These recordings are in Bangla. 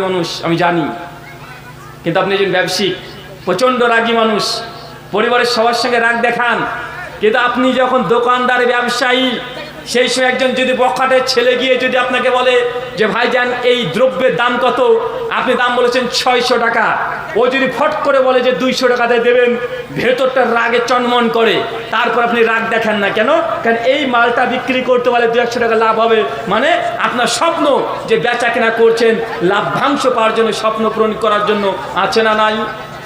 মানুষ, আমি জানি। কিন্তু আপনি একজন ব্যবসায়িক প্রচণ্ড রাগী মানুষ। পরিবারের সবার সঙ্গে রাগ দেখান। কিন্তু আপনি যখন দোকানদার, ব্যবসায়ী সেই সময় একজন যদি বখাটের ছেলে গিয়ে যদি আপনাকে বলে যে, ভাইজান, এই দ্রব্যের দাম কত? আপনি দাম বলেছেন ছয়শো টাকা। ও যদি ফট করে বলে যে, দুইশো টাকাতে দেবেন, ভেতরটা রাগে চনমন করে। তারপর আপনি রাগ দেখেন না কেন? কারণ এই মালটা বিক্রি করতে পারলে দু একশো টাকা লাভ হবে। মানে আপনার স্বপ্ন যে, বেচা কেনা করছেন লাভ্যাংশ পাওয়ার জন্য, স্বপ্ন পূরণ করার জন্য আছে না নাই?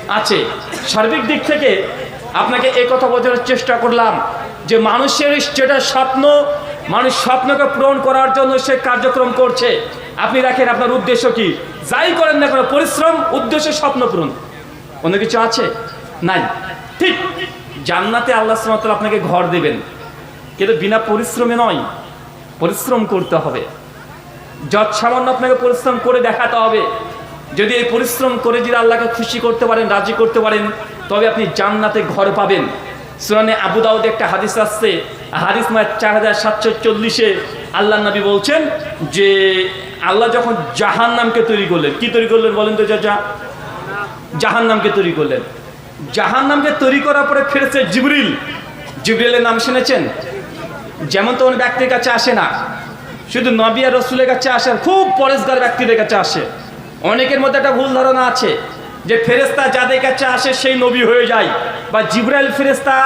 আছে। সার্বিক দিক থেকে আপনাকে এই কথা বোঝানোর চেষ্টা করলাম যে, মানুষের যেটা স্বপ্ন মানুষ স্বপ্নকে পূরণ করার জন্য সে কার্যক্রম করছে। আপনি দেখেন আপনার উদ্দেশ্য কি? যাই করেন না কোনো, পরিশ্রম, উদ্দেশ্য, স্বপ্ন পূরণ। অন্য কিছু আছে? নাই। ঠিক। জান্নাতে আল্লাহ সুমতল আপনাকে ঘর দেবেন। কিন্তু বিনা পরিশ্রমে নয়, পরিশ্রম করতে হবে। যত সামান্য আপনাকে পরিশ্রম করে দেখাতে হবে, যদি এই পরিশ্রম করে যদি আল্লাহকে খুশি করতে পারেন, রাজি করতে পারেন, তবে আপনি জান্নাতে ঘর পাবেন। সুরানে আবু দাউদে একটা হাদিস আসছে হাদিস মায়ের চার হাজার সাতশো চল্লিশে আল্লাহ নবী বলছেন যে, আল্লাহ যখন জাহান নামকে তৈরি করলেন, কি তৈরি করলেন বলেন তো যা জাহান নামকে তৈরি করলেন। জাহান নামকে তৈরি করার পরে ফেরেছে জিবরিল। জিবরিলের নাম শুনেছেন? যেমন তেমন ব্যক্তির কাছে আসে না। শুধু নবী আর রসুলের কাছে আসে খুব পরেশগার ব্যক্তিদের কাছে আসে। অনেকের মধ্যে একটা ভুল ধারণা আছে। যে ফেরেস্তা যাদের কাছে আসে সেই নবী হয়ে যায়। বা জিব্রাইল ফেরেস্তা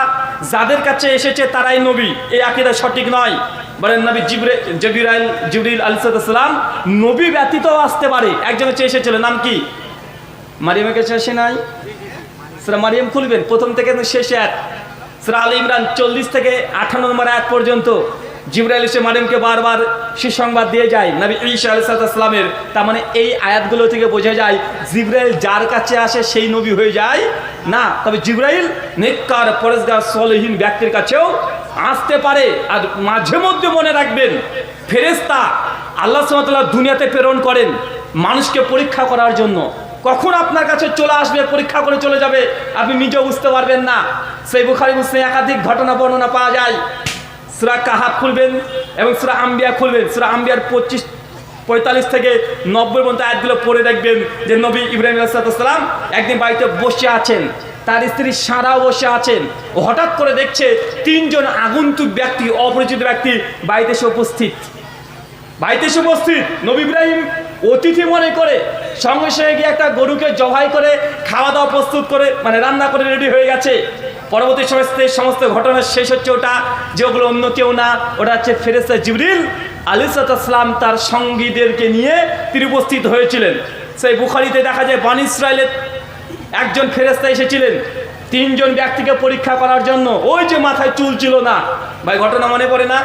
যাদের কাছে এসেছে তারাই নবী। এই আকিদা সঠিক নয়। বলেন নবী জিব্রে জবিরাইল, জিবরিল আলিসাল্লাম নবী ব্যতীতও আসতে পারে। একজন হচ্ছে এসেছিল, নাম কি? মারিয়ামের কাছে আসে নাই? সেটা মারিয়াম খুলবেন। প্রথম থেকে শেষে এক সেটা আলী ইমরান চল্লিশ থেকে আঠান্ন নম্বর এক পর্যন্ত। জিবরাইল এসে মারিয়ামকে বারবার সুসংবাদ দিয়ে যায়। নবী ঈশা আলাইসালামের তার মানে এই আয়াতগুলো থেকে বোঝা যায়, জিব্রাইল যার কাছে আসে সেই নবী হয়ে যায়। না, তবে জিবরাইল নেককার পরেশগার সলহীন ব্যক্তির কাছেও আসতে পারে। আর মাঝে মধ্যে মনে রাখবেন ফেরেস্তা আল্লাহ সামতাল্লাহ দুনিয়াতে প্রেরণ করেন মানুষকে পরীক্ষা করার জন্য। কখন আপনার কাছে চলে আসবে, পরীক্ষা করে চলে যাবে, আপনি নিজেও বুঝতে পারবেন না। সেই বুখারি মুসলিম একাধিক ঘটনা বর্ণনা পাওয়া যায়। সুরা কাহাব খুলবেন এবং সুরা আম্বিয়া খুলবেন। সুরা আম্বিয়ার পঁচিশ, পঁয়তাল্লিশ থেকে নব্বই পর্যন্ত আয়াতগুলো পড়ে দেখবেন যে নবী ইব্রাহিম আলাইসালাম একদিন বাড়িতে বসে আছেন। তার স্ত্রী সারাও বসে আছেন। হঠাৎ করে দেখছে তিনজন আগন্তুক ব্যক্তি, অপরিচিত ব্যক্তি বাড়িতে এসে উপস্থিত। বাড়িতে এসে উপস্থিত। নবী ইব্রাহিম অতিথি মনে করে সঙ্গে সঙ্গে গিয়ে একটা গরুকে জবাই করে খাওয়া দাওয়া প্রস্তুত করে মানে রান্না করে রেডি হয়ে গেছে। পরবর্তী সময় সমস্ত ঘটনার শেষ হচ্ছে ওটা, যে ওগুলো অন্য কেউ না, ওটা হচ্ছে ফেরেস্তা জিবরিল আলিসাতাম তার সঙ্গীদেরকে নিয়ে তিনি উপস্থিত হয়েছিলেন। সেই বুখারিতে দেখা যায়, বান ইসরায়েলের একজন ফেরেস্তা এসেছিলেন। তিনজন ব্যক্তিকে পরীক্ষা করার জন্য। ওই যে মাথায় চুল ছিল না। ভাই, ঘটনা মনে পড়ে না?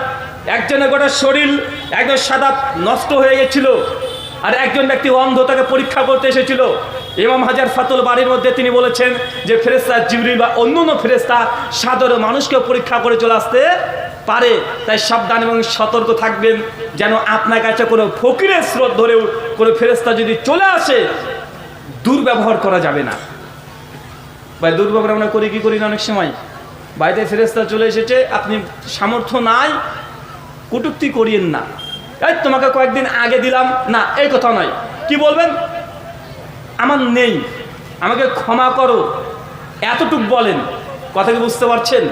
একজনের গোটা শরীর একদম সাদা নষ্ট হয়ে গেছিল। আর একজন ব্যক্তি অন্ধ তাকে পরীক্ষা করতে এসেছিল। ইমাম হাজার ফাতুল বাড়ির মধ্যে তিনি বলেছেন যে ফেরেস্তা জিবরি বা অন্য অন্য ফেরেস্তা সাধারণ মানুষকে পরীক্ষা করে চলে আসতে পারে। তাই সাবধান এবং সতর্ক থাকবেন যেন আপনার কাছে কোনো ফকিরের স্রোত ধরেও কোনো ফেরেস্তা যদি চলে আসে, দুর্ব্যবহার করা যাবে না। ভাই, দুর্ব্যবহার আমরা করি, কি করি না অনেক সময়? বাড়িতে ফেরেস্তা চলে এসেছে, আপনি সামর্থ্য নাই, কটুক্তি করিয়েন না। এই, তোমাকে কয়েকদিন আগে দিলাম। না, এই কথা নয়। কি বলবেন? আমার নেই। আমাকে ক্ষমা করো। এতটুক বলেন। কথা কি বুঝতে পারছেন?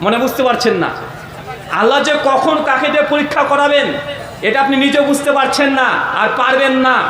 মনে বুঝতে পারছেন না। আল্লাহ যে কখন কাকে দিয়ে পরীক্ষা করাবেন, এটা আপনি নিজে বুঝতে পারছেন না, আর পারবেন না।